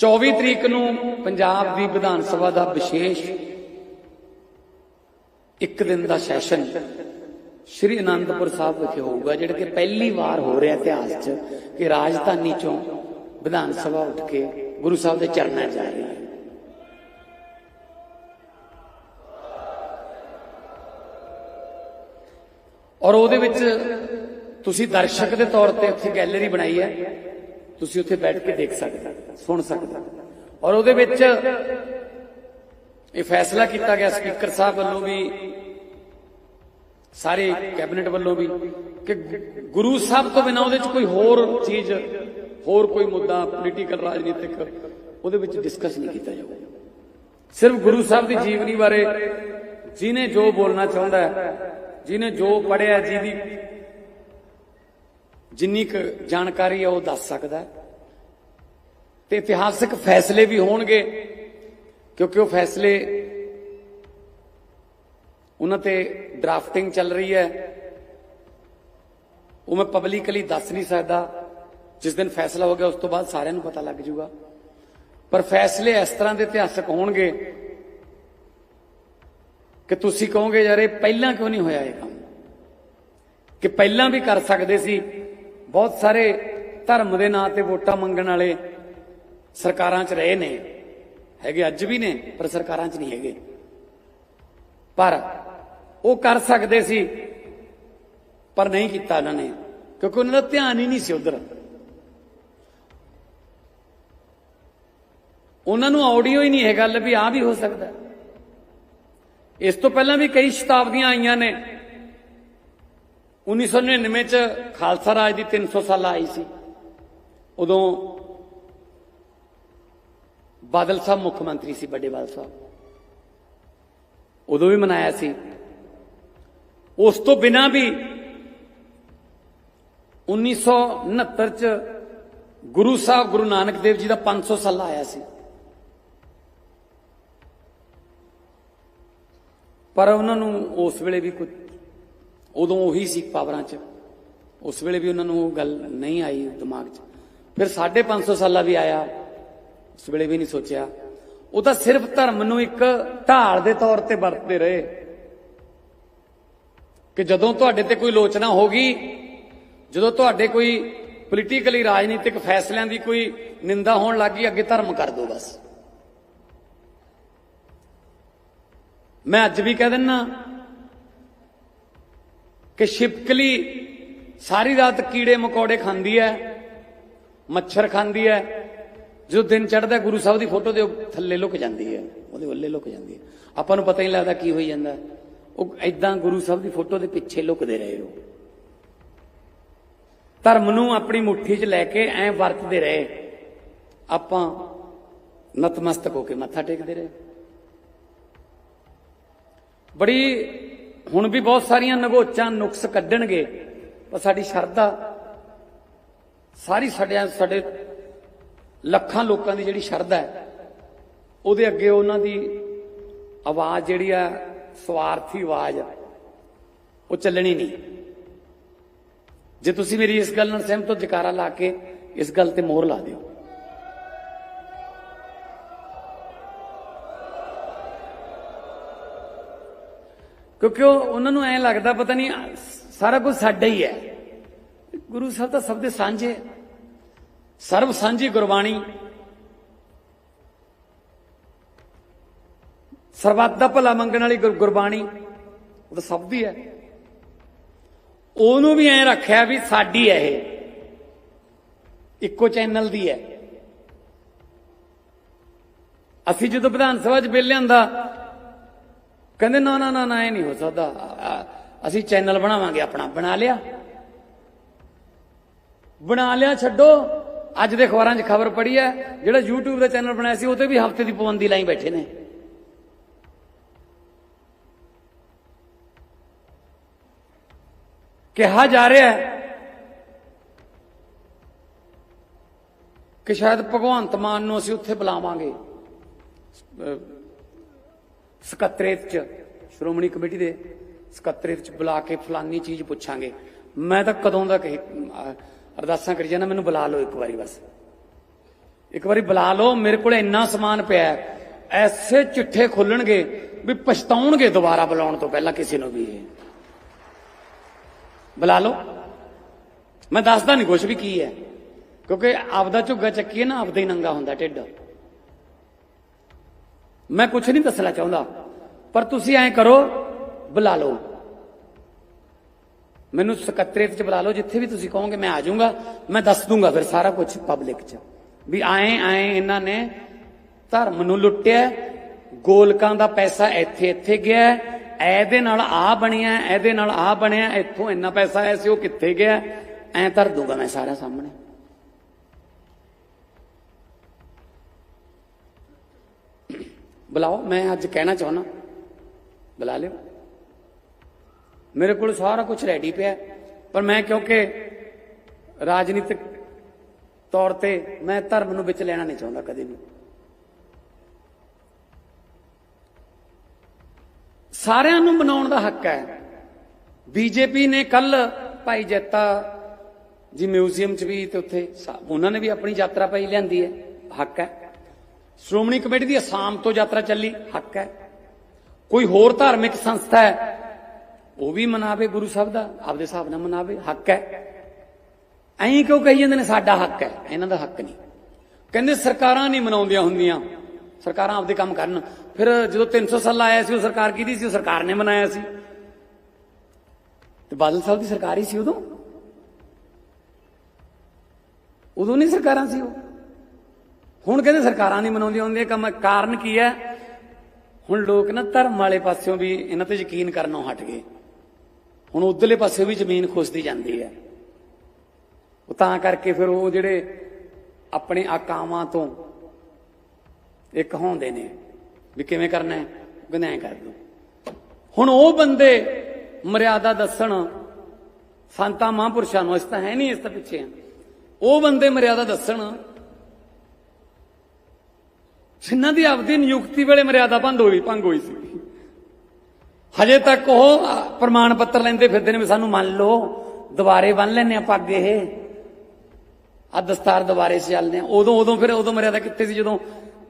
24 ਤਰੀਕ ਨੂੰ ਪੰਜਾਬ ਦੀ ਵਿਧਾਨ ਸਭਾ ਦਾ ਵਿਸ਼ੇਸ਼ ਇੱਕ ਦਿਨ ਦਾ ਸੈਸ਼ਨ ਸ਼੍ਰੀ ਅਨੰਦਪੁਰ ਸਾਹਿਬ ਵਿਖੇ ਹੋਊਗਾ, ਜਿਹੜਾ ਕਿ ਪਹਿਲੀ ਵਾਰ ਹੋ ਰਿਹਾ ਇਤਿਹਾਸ 'ਚ ਕਿ ਰਾਜਧਾਨੀ ਚੋਂ ਵਿਧਾਨ ਸਭਾ ਉੱਠ ਕੇ ਗੁਰੂ ਸਾਹਿਬ ਦੇ ਚਰਨਾਂ 'ਚ ਆ ਰਹੀ ਹੈ। ਔਰ ਉਹਦੇ ਵਿੱਚ ਤੁਸੀਂ ਦਰਸ਼ਕ ਦੇ ਤੌਰ ਤੇ ਉੱਥੇ ਗੈਲਰੀ ਬਣਾਈ ਹੈ। ਤੁਸੀਂ ਉੱਥੇ ਬੈਠ ਕੇ ਦੇਖ ਸਕਦੇ ਸੁਣ ਸਕਦੇ ਔਰ ਉਹਦੇ ਵਿੱਚ ਇਹ ਫੈਸਲਾ ਕੀਤਾ ਗਿਆ ਸਪੀਕਰ ਸਾਹਿਬ ਵੱਲੋਂ ਵੀ, ਸਾਰੇ ਕੈਬਨਿਟ ਵੱਲੋਂ ਵੀ, ਕਿ ਗੁਰੂ ਸਾਹਿਬ ਤੋਂ ਬਿਨਾਂ ਉਹਦੇ ਚ ਕੋਈ ਹੋਰ ਚੀਜ਼, ਹੋਰ ਕੋਈ ਮੁੱਦਾ ਪੋਲੀਟੀਕਲ ਰਾਜਨੀਤਿਕ, ਉਹਦੇ ਵਿੱਚ ਡਿਸਕਸ ਨਹੀਂ ਕੀਤਾ ਜਾਊਗਾ। ਸਿਰਫ ਗੁਰੂ ਸਾਹਿਬ ਦੀ ਜੀਵਨੀ ਬਾਰੇ, ਜਿਹਨੇ ਜੋ ਬੋਲਣਾ ਚਾਹੁੰਦਾ ਹੈ, ਜਿਹਨੇ ਜੋ ਪੜਿਆ ਜਿਹਦੀ ਜਿੰਨੀ ਕੁ ਜਾਣਕਾਰੀ ਹੈ ਉਹ ਦੱਸ ਸਕਦਾ ਹੈ। ਤੇ ਇਤਿਹਾਸਕ ਫੈਸਲੇ ਵੀ ਹੋਣਗੇ, ਕਿਉਂਕਿ ਉਹ ਫੈਸਲੇ ਉਹਨਾਂ ਤੇ ਡਰਾਫਟਿੰਗ ਚੱਲ ਰਹੀ ਹੈ। ਉਹ ਮੈਂ ਪਬਲਿਕਲੀ ਦੱਸ ਨਹੀਂ ਸਕਦਾ। ਜਿਸ ਦਿਨ ਫੈਸਲਾ ਹੋ ਗਿਆ, ਉਸ ਤੋਂ ਬਾਅਦ ਸਾਰਿਆਂ ਨੂੰ ਪਤਾ ਲੱਗ ਜਾਊਗਾ। ਪਰ ਫੈਸਲੇ ਇਸ ਤਰ੍ਹਾਂ ਦੇ ਇਤਿਹਾਸਕ ਹੋਣਗੇ ਕਿ ਤੁਸੀਂ ਕਹੋਗੇ, ਯਾਰ ਇਹ ਪਹਿਲਾਂ ਕਿਉਂ ਨਹੀਂ ਹੋਇਆ ਇਹ ਕੰਮ? ਕਿ ਪਹਿਲਾਂ ਵੀ ਕਰ ਸਕਦੇ ਸੀ ਬਹੁਤ ਸਾਰੇ ਧਰਮ ਦੇ ਨਾਂ ਤੇ ਵੋਟਾਂ ਮੰਗਣ ਵਾਲੇ ਸਰਕਾਰਾਂ 'ਚ ਰਹੇ ਨੇ। ਹੈਗੇ ਅੱਜ ਵੀ ਨੇ, ਪਰ ਸਰਕਾਰਾਂ 'ਚ ਨਹੀਂ ਹੈਗੇ। ਪਰ ਉਹ ਕਰ ਸਕਦੇ ਸੀ, ਪਰ ਨਹੀਂ ਕੀਤਾ ਉਹਨਾਂ ਨੇ, ਕਿਉਂਕਿ ਉਹਨਾਂ ਦਾ ਧਿਆਨ ਹੀ ਨਹੀਂ ਸੀ ਉਧਰ। ਉਹਨਾਂ ਨੂੰ ਆਡੀਓ ਹੀ ਨਹੀਂ ਹੈ ਗੱਲ ਵੀ ਆ ਵੀ ਹੋ ਸਕਦਾ। ਇਸ ਤੋਂ ਪਹਿਲਾਂ ਵੀ ਕਈ ਸ਼ਤਾਬਦੀਆਂ ਆਈਆਂ ਨੇ 1999 ਚ ਖਾਲਸਾ ਰਾਜ ਦੀ 300 ਸਾਲ ਆਈ ਸੀ। ਉਦੋਂ ਬਾਦਲ ਸਾਹਿਬ ਮੁੱਖ ਮੰਤਰੀ ਸੀ ਵੱਡੇ ਬਾਦਲ ਸਾਹਿਬ। ਉਦੋਂ ਵੀ ਮਨਾਇਆ ਸੀ। ਉਸ ਤੋਂ ਬਿਨਾ ਵੀ 1969 ਚ ਗੁਰੂ ਸਾਹਿਬ, ਗੁਰੂ ਨਾਨਕ ਦੇਵ ਜੀ ਦਾ 500 ਸਾਲਾ ਆਇਆ ਸੀ। ਪਰ ਉਹਨਾਂ ਨੂੰ ਉਸ ਵੇਲੇ ਵੀ ਕੁਝ ਉਦੋਂ ਉਹੀ ਸੀ ਪਾਵਰਾਂ 'ਚ। ਉਸ ਵੇਲੇ ਵੀ ਉਹਨਾਂ ਨੂੰ ਉਹ ਗੱਲ ਨਹੀਂ ਆਈ ਦਿਮਾਗ 'ਚ। ਫਿਰ 550 ਸਾਲਾਂ ਵੀ ਆਇਆ। ਉਸ ਵੇਲੇ ਵੀ ਨਹੀਂ ਸੋਚਿਆ। ਉਹ ਤਾਂ ਸਿਰਫ ਧਰਮ ਨੂੰ ਇੱਕ ਢਾਲ ਦੇ ਤੌਰ ਤੇ ਵਰਤਦੇ ਰਹੇ। ਕਿ ਜਦੋਂ ਤੁਹਾਡੇ ਤੇ ਕੋਈ ਲੋਚਨਾ ਹੋਗੀ ਜਦੋਂ ਤੁਹਾਡੇ ਕੋਈ ਪੋਲੀਟੀਕਲੀ ਰਾਜਨੀਤਿਕ ਫੈਸਲਿਆਂ ਦੀ ਕੋਈ ਨਿੰਦਾ ਹੋਣ ਲੱਗੀ ਅੱਗੇ ਧਰਮ ਕਰ ਦੋ ਬਸ। ਮੈਂ ਅੱਜ ਵੀ ਕਹਿ ਦਿੰਨਾ ਕਿ ਛਿਪਕਲੀ ਸਾਰੀ ਰਾਤ ਕੀੜੇ ਮਕੌੜੇ ਖਾਂਦੀ ਹੈ, ਮੱਛਰ ਖਾਂਦੀ ਹੈ, ਜਦੋਂ ਦਿਨ ਚੜਦਾ ਗੁਰੂ ਸਾਹਿਬ ਦੀ ਫੋਟੋ ਦੇ ਥੱਲੇ ਲੁਕ ਜਾਂਦੀ ਹੈ, ਉਹਦੇ ਵੱਲੇ ਲੁਕ ਜਾਂਦੀ ਹੈ। ਆਪਾਂ ਨੂੰ ਪਤਾ ਹੀ ਨਹੀਂ ਲੱਗਦਾ ਕੀ ਹੋਈ ਜਾਂਦਾ। ਉਹ ਐਦਾਂ ਗੁਰੂ ਸਾਹਿਬ ਦੀ ਫੋਟੋ ਦੇ ਪਿੱਛੇ ਲੁਕਦੇ ਰਹੇ ਉਹ। ਧਰਮ ਨੂੰ ਆਪਣੀ ਮੁੱਠੀ 'ਚ ਲੈ ਕੇ ਐ ਵਰਤਦੇ ਰਹੇ। ਆਪਾਂ ਨਤਮਸਤਕ ਹੋ ਕੇ ਮੱਥਾ ਟੇਕਦੇ ਰਹੇ। ਬੜੀ ਹੁਣ ਵੀ ਬਹੁਤ ਸਾਰੀਆਂ ਨਗੋਚਾਂ ਨੁਕਸ ਕੱਢਣਗੇ, ਪਰ ਸਾਡੀ ਸ਼ਰਧਾ, ਸਾਰੀ ਸਾਡੇ ਸਾਡੇ ਲੱਖਾਂ ਲੋਕਾਂ ਦੀ ਜਿਹੜੀ ਸ਼ਰਧਾ ਹੈ, ਉਹਦੇ ਅੱਗੇ ਉਹਨਾਂ ਦੀ ਆਵਾਜ਼ ਜਿਹੜੀ ਆ, ਸਵਾਰਥੀ ਆਵਾਜ਼ ਉਹ ਚੱਲਣੀ ਨਹੀਂ। ਜੇ ਤੁਸੀਂ ਮੇਰੀ ਇਸ ਗੱਲ ਨਾਲ ਸਹਿਮਤ ਹੋ, ਜਕਾਰਾ ਲਾ ਕੇ ਇਸ ਗੱਲ ਤੇ ਮੋਹਰ ਲਾ ਦਿਓ। ਕਿਉਂਕਿ ਉਹ ਉਹਨਾਂ ਨੂੰ ਐ ਲੱਗਦਾ ਪਤਾ ਨਹੀਂ, ਸਾਰਾ ਕੁਝ ਸਾਡਾ ਹੀ ਹੈ। ਗੁਰੂ ਸਾਹਿਬ ਤਾਂ ਸਭ ਦੇ ਸਾਂਝੇ ਸਰਬ ਸਾਂਝੀ ਗੁਰਬਾਣੀ। ਸਰਬੱਤ ਦਾ ਭਲਾ ਮੰਗਣ ਵਾਲੀ ਗੁਰ- ਗੁਰਬਾਣੀ, ਉਹ ਤਾਂ ਸਭ ਦੀ ਹੈ। ਉਹਨੂੰ ਵੀ ਐ ਰੱਖਿਆ ਵੀ ਸਾਡੀ ਹੈ ਇਹ। ਇੱਕੋ ਚੈਨਲ ਦੀ ਹੈ। ਅਸੀਂ ਜਦੋਂ ਵਿਧਾਨ ਸਭਾ 'ਚ ਬਿੱਲ ਲਿਆਂਦਾ ਕਹਿੰਦੇ, ਨਾ ਨਾ ਨਾ ਨਾ, ਇਹ ਨਹੀਂ ਹੋ ਸਕਦਾ। ਅਸੀਂ ਚੈਨਲ ਬਣਾਵਾਂਗੇ ਆਪਣਾ। ਬਣਾ ਲਿਆ। ਬਣਾ ਲਿਆ, ਛੱਡੋ। ਅੱਜ ਦੇ ਅਖਬਾਰਾਂ 'ਚ ਖਬਰ ਪੜੀ ਹੈ, ਜਿਹੜਾ YouTube ਦਾ ਚੈਨਲ ਬਣਾਇਆ ਸੀ, ਉਹ ਤੇ ਵੀ ਹਫ਼ਤੇ ਦੀ ਪਾਬੰਦੀ ਲਾਈ ਬੈਠੇ ਨੇ। ਕਿਹਾ ਜਾ ਰਿਹਾ ਹੈ ਕਿ ਸ਼ਾਇਦ ਭਗਵੰਤ ਮਾਨ ਨੂੰ ਅਸੀਂ ਉੱਥੇ ਬੁਲਾਵਾਂਗੇ। ਸਕੱਤਰੇਤ ਚ, ਸ਼੍ਰੋਮਣੀ ਕਮੇਟੀ ਦੇ ਸਕੱਤਰੇਤ ਚ ਬੁਲਾ ਕੇ ਫਲਾਨੀ ਚੀਜ਼ ਪੁੱਛਾਂਗੇ। ਮੈਂ ਤਾਂ ਕਦੋਂ ਦਾ ਕਹੀ ਅਰਦਾਸਾਂ ਕਰੀ ਜਾਣਾ ਮੈਨੂੰ ਬੁਲਾ ਲਓ ਇੱਕ ਵਾਰੀ ਬਸ। ਇੱਕ ਵਾਰੀ ਬੁਲਾ ਲਓ, ਮੇਰੇ ਕੋਲ ਇੰਨਾ ਸਮਾਨ ਪਿਆ ਐਸੇ ਚਿੱਠੇ ਖੋਲਣਗੇ ਵੀ ਪਛਤਾਉਣਗੇ ਦੁਬਾਰਾ ਬੁਲਾਉਣ ਤੋਂ ਪਹਿਲਾਂ ਕਿਸੇ ਨੂੰ ਵੀ ਇਹ। ਬੁਲਾ ਲਓ। ਮੈਂ ਦੱਸਦਾ ਨਹੀਂ ਕੁਝ ਵੀ ਕੀ ਹੈ। ਕਿਉਂਕਿ ਆਪਦਾ ਝੁੱਗਾ ਚੱਕੀਏ ਨਾ, ਆਪਦਾ ਹੀ ਨੰਗਾ ਹੁੰਦਾ ਢਿੱਡ। ਮੈਂ ਕੁਝ ਨਹੀਂ ਦੱਸਣਾ ਚਾਹੁੰਦਾ। ਪਰ ਤੁਸੀਂ ਐਂ ਕਰੋ, ਬੁਲਾ ਲਓ। ਮੈਨੂੰ ਸਕੱਤਰੇਤ ਚ ਬੁਲਾ ਲਓ, ਜਿੱਥੇ ਵੀ ਤੁਸੀਂ ਕਹੋਗੇ ਮੈਂ ਆ ਜਾਊਂਗਾ। ਮੈਂ ਦੱਸ ਦੂੰਗਾ ਫਿਰ ਸਾਰਾ ਕੁਝ ਪਬਲਿਕ ਚ। ਵੀ ਆਏ ਆਏ ਇਹਨਾਂ ਨੇ ਧਰਮ ਨੂੰ ਲੁੱਟਿਆ ਗੋਲਕਾਂ ਦਾ ਪੈਸਾ ਇੱਥੇ ਇੱਥੇ ਗਿਆ ਇਹਦੇ ਨਾਲ ਆ ਬਣਿਆ, ਇਹਦੇ ਨਾਲ ਆ ਬਣਿਆ। ਇੱਥੋਂ ਇੰਨਾ ਪੈਸਾ ਆਇਆ ਸੀ, ਉਹ ਕਿੱਥੇ ਗਿਆ ਐਂ ਧਰ ਦੂੰਗਾ ਮੈਂ ਸਾਰਾ ਸਾਹਮਣੇ। ਬੁਲਾਓ, ਮੈਂ ਅੱਜ ਕਹਿਣਾ ਚਾਹੁੰਦਾ। ਬੁਲਾ ਲਿਓ। ਮੇਰੇ ਕੋਲ ਸਾਰਾ ਕੁਝ ਰੈਡੀ ਪਿਆ ਪਰ ਮੈਂ ਕਿਉਂਕਿ ਰਾਜਨੀਤਿਕ ਤੌਰ ਤੇ ਮੈਂ ਧਰਮ ਨੂੰ ਵਿੱਚ ਲੈਣਾ ਨਹੀਂ ਚਾਹੁੰਦਾ ਕਦੇ ਵੀ। ਸਾਰਿਆਂ ਨੂੰ ਬਣਾਉਣ ਦਾ ਹੱਕ ਹੈ। ਬੀਜੇਪੀ ਨੇ ਕੱਲ ਭਾਈ ਜੱਤਾ ਜੀ ਮਿਊਜ਼ੀਅਮ 'ਚ ਵੀ ਤੇ ਉੱਥੇ ਉਹਨਾਂ ਨੇ ਵੀ ਆਪਣੀ ਯਾਤਰਾ ਪਾਈ ਲਿਆਂਦੀ ਹੈ। ਹੱਕ ਹੈ। ਸ਼੍ਰੋਮਣੀ ਕਮੇਟੀ ਦੀ ਅਸਾਮ ਤੋਂ ਯਾਤਰਾ ਚੱਲੀ, ਹੱਕ ਹੈ। ਕੋਈ ਹੋਰ ਧਾਰਮਿਕ ਸੰਸਥਾ ਹੈ, ਉਹ ਵੀ ਮਨਾਵੇ ਗੁਰੂ ਸਾਹਿਬ ਦਾ, ਆਪਦੇ ਹਿਸਾਬ ਨਾਲ ਮਨਾਵੇ, ਹੱਕ ਹੈ। ਐਂ ਕਿਉਂ ਕਹੀ ਜਾਂਦੇ ਨੇ, ਸਾਡਾ ਹੱਕ ਹੈ, ਇਹਨਾਂ ਦਾ ਹੱਕ ਨਹੀਂ। ਕਹਿੰਦੇ ਸਰਕਾਰਾਂ ਨਹੀਂ ਮਨਾਉਂਦੀਆਂ ਹੁੰਦੀਆਂ, ਸਰਕਾਰਾਂ ਆਪਦੇ ਕੰਮ ਕਰਨ। ਫਿਰ ਜਦੋਂ 300 ਸਾਲ ਆਇਆ ਸੀ, ਉਹ ਸਰਕਾਰ ਕਿਹਦੀ ਸੀ? ਉਹ ਸਰਕਾਰ ਨੇ ਮਨਾਇਆ ਸੀ। ਤੇ ਬਾਦਲ ਸਾਹਿਬ ਦੀ ਸਰਕਾਰ ਹੀ ਸੀ ਉਦੋਂ? ਉਦੋਂ ਨਹੀਂ ਸਰਕਾਰਾਂ ਸੀ ਉਹ। ਹੁਣ ਕਹਿੰਦੇ ਸਰਕਾਰਾਂ ਨਹੀਂ ਮਨਾਉਂਦੀਆਂ ਹੁੰਦੀਆਂ ਕੰਮ ਕਾਰਨ ਕੀ ਹੈ? ਹੁਣ ਲੋਕ ਨਾ ਧਰਮ ਵਾਲੇ ਪਾਸਿਓਂ ਵੀ ਇਹਨਾਂ ਤੇ ਯਕੀਨ ਕਰਨੋਂ ਹਟ ਗਏ। ਹੁਣ ਉਧਰਲੇ ਪਾਸੇ ਵੀ ਜ਼ਮੀਨ ਖੁੱਸਦੀ ਜਾਂਦੀ ਹੈ। ਉਹ ਤਾਂ ਕਰਕੇ ਫਿਰ ਉਹ ਜਿਹੜੇ ਆਪਣੇ ਆਕਾਵਾਂ ਤੋਂ ਇੱਕ ਹੁੰਦੇ ਨੇ ਵੀ ਕਿਵੇਂ ਕਰਨਾ ਹੈ? ਕਹਿੰਦੇ ਕਰ ਦੋ। ਹੁਣ ਉਹ ਬੰਦੇ ਮਰਿਆਦਾ ਦੱਸਣ, ਸੰਤਾਂ ਮਹਾਂਪੁਰਸ਼ਾਂ ਨੂੰ ਇਸ ਤਾਂ ਹੈ ਨਹੀਂ ਇਸ ਤਾਂ ਪਿੱਛੇ। ਆ ਉਹ ਬੰਦੇ ਮਰਿਆਦਾ ਦੱਸਣ ਜਿਨ੍ਹਾਂ ਦੀ ਆਪਦੀ ਨਿਯੁਕਤੀ ਵੇਲੇ ਮਰਿਆਦਾ ਭੰਗ ਹੋਈ ਭੰਗ ਹੋਈ ਸੀ। ਹਜੇ ਤੱਕ ਉਹ ਪ੍ਰਮਾਣ ਪੱਤਰ ਲੈਂਦੇ ਫਿਰਦੇ ਨੇ ਵੀ ਸਾਨੂੰ ਮੰਨ ਲਓ, ਦੁਬਾਰੇ ਬੰਨ ਲੈਨੇ ਆ ਪੱਗ ਇਹ। ਆ ਦਸਤਾਰ ਦੁਬਾਰੇ ਸੇ ਚੱਲਦੇ ਆ ਉਦੋਂ ਉਦੋਂ ਫਿਰ ਉਦੋਂ ਮਰਿਆਦਾ ਕਿੱਥੇ ਸੀ? ਜਦੋਂ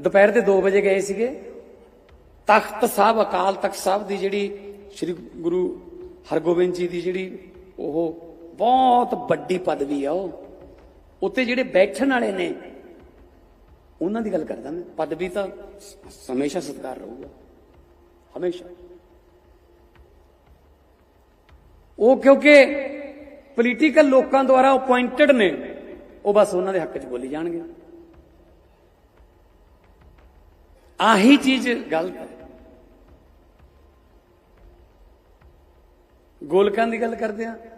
ਦੁਪਹਿਰ ਦੇ 2 ਵਜੇ ਗਏ ਸੀਗੇ। ਤਖਤ ਸਾਹਿਬ, ਅਕਾਲ ਤਖਤ ਸਾਹਿਬ ਦੀ ਜਿਹੜੀ ਸ੍ਰੀ ਗੁਰੂ ਹਰਗੋਬਿੰਦ ਜੀ ਦੀ ਜਿਹੜੀ ਉਹ ਬਹੁਤ ਵੱਡੀ ਪਦਵੀ ਆ ਉਹ। ਉੱਤੇ ਜਿਹੜੇ ਬੈਠਣ ਵਾਲੇ ਨੇ ਉਹਨਾਂ ਦੀ ਗੱਲ ਕਰਦਾ ਮੈਂ। ਪਦਵੀ ਤਾਂ ਹਮੇਸ਼ਾ ਸਤਿਕਾਰ ਰਹੂਗਾ। ਹਮੇਸ਼ਾ। ਉਹ ਕਿਉਂਕਿ ਪੋਲੀਟੀਕਲ ਲੋਕਾਂ ਦੁਆਰਾ ਅਪਾਇੰਟਡ ਨੇ, ਉਹ ਬਸ ਉਹਨਾਂ ਦੇ ਹੱਕ 'ਚ ਬੋਲੀ ਜਾਣਗੇ। ਆਹੀ ਚੀਜ਼ ਗਲਤ ਹੈ। ਗੋਲਕਾਂ ਦੀ ਗੱਲ ਕਰਦੇ ਆ।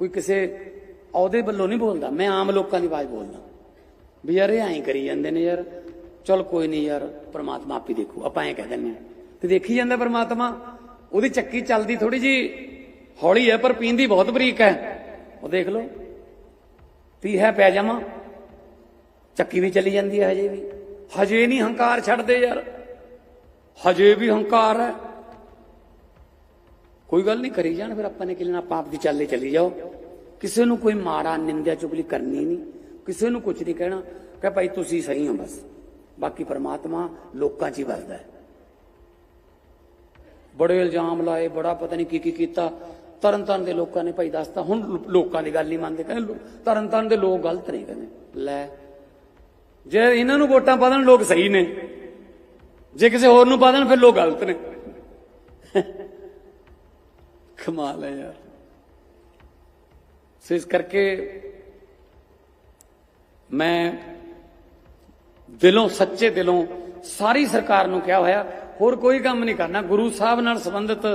ਕੋਈ ਕਿਸੇ ਅਹੁਦੇ ਵੱਲੋਂ ਨਹੀਂ ਬੋਲਦਾ। ਮੈਂ ਆਮ ਲੋਕਾਂ ਦੀ ਆਵਾਜ਼ ਬੋਲਦਾ। ਵੀ ਯਾਰ ਇਹ ਐਂ ਕਰੀ ਜਾਂਦੇ ਨੇ ਯਾਰ। ਚਲ ਕੋਈ ਨਹੀਂ ਯਾਰ, ਪ੍ਰਮਾਤਮਾ ਆਪੀ ਦੇਖੂ। ਆਪਾਂ ਐਂ ਕਹਿ ਦਿੰਦੇ ਹਾਂ। ਤੇ ਦੇਖੀ ਜਾਂਦਾ ਪ੍ਰਮਾਤਮਾ, ਉਹਦੀ ਚੱਕੀ ਚੱਲਦੀ ਥੋੜੀ ਜੀ ਹੌਲੀ ਹੈ, ਪਰ ਪੀਂਦੀ ਬਹੁਤ ਬਰੀਕ ਹੈ। ਉਹ ਦੇਖ ਲਓ। ਪੀ ਹੈ ਪੈ ਜਾਵਾਂ ਚੱਕੀ ਵੀ ਚਲੀ ਜਾਂਦੀ ਹੈ ਹਜੇ ਵੀ। ਹਜੇ ਨਹੀਂ ਹੰਕਾਰ ਛੱਡਦੇ ਯਾਰ। ਹਜੇ ਵੀ ਹੰਕਾਰ ਹੈ। ਕੋਈ ਗੱਲ ਨਹੀਂ ਕਰੀ ਜਾਣ, ਫਿਰ ਆਪਾਂ ਨੇ ਕਿ ਲੈਣਾ ਪਾਪ ਦੀ ਚੱਲੇ ਚਲੀ ਜਾਓ। ਕਿਸੇ ਨੂੰ ਕੋਈ ਮਾੜਾ ਨਿੰਦਿਆ ਚੁਗਲੀ ਕਰਨੀ ਨਹੀਂ। ਕਿਸੇ ਨੂੰ ਕੁਝ ਨਹੀਂ ਕਹਿਣਾ। ਕਹ ਭਾਈ ਤੁਸੀਂ ਸਹੀ ਹੋ ਬਸ। ਬਾਕੀ ਪਰਮਾਤਮਾ ਲੋਕਾਂ 'ਚ ਹੀ ਵਸਦਾ ਹੈ। ਬੜੇ ਇਲਜ਼ਾਮ ਲਾਏ, ਬੜਾ ਪਤਾ ਨਹੀਂ ਕੀ ਕੀ ਕੀਤਾ। ਤਰਨ ਤਾਰਨ ਦੇ ਲੋਕਾਂ ਨੇ ਭਾਈ ਦੱਸਤਾ, ਹੁਣ ਲੋਕਾਂ ਦੀ ਗੱਲ ਨਹੀਂ ਮੰਨਦੇ। ਕਹਿੰਦੇ ਲੋ- ਤਰਨ ਦੇ ਲੋਕ ਗਲਤ ਨਹੀਂ ਕਹਿੰਦੇ। ਲੈ, ਜੇ ਇਹਨਾਂ ਨੂੰ ਵੋਟਾਂ ਪਾ ਦੇਣ, ਲੋਕ ਸਹੀ ਨੇ। ਜੇ ਕਿਸੇ ਹੋਰ ਨੂੰ ਪਾ ਦੇਣ, ਫਿਰ ਲੋਕ ਗਲਤ ਨੇ। ਕਮਾਲ ਹੈ ਯਾਰ। ਸੋ ਇਸ ਕਰਕੇ ਮੈਂ ਦਿਲੋਂ, ਸੱਚੇ ਦਿਲੋਂ ਸਾਰੀ ਸਰਕਾਰ ਨੂੰ ਕਿਹਾ ਹੋਇਆ, ਹੋਰ ਕੋਈ ਕੰਮ ਨਹੀਂ ਕਰਨਾ। ਗੁਰੂ ਸਾਹਿਬ ਨਾਲ ਸੰਬੰਧਿਤ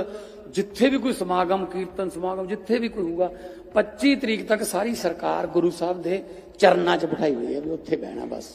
ਜਿੱਥੇ ਵੀ ਕੋਈ ਸਮਾਗਮ, ਕੀਰਤਨ ਸਮਾਗਮ, ਜਿੱਥੇ ਵੀ ਕੋਈ ਹੋਊਗਾ 25 ਤਰੀਕ ਤੱਕ ਸਾਰੀ ਸਰਕਾਰ ਗੁਰੂ ਸਾਹਿਬ ਦੇ ਚਰਨਾਂ 'ਚ ਬਿਠਾਈ ਹੋਈ ਹੈ ਵੀ ਉੱਥੇ ਬਹਿਣਾ ਬਸ।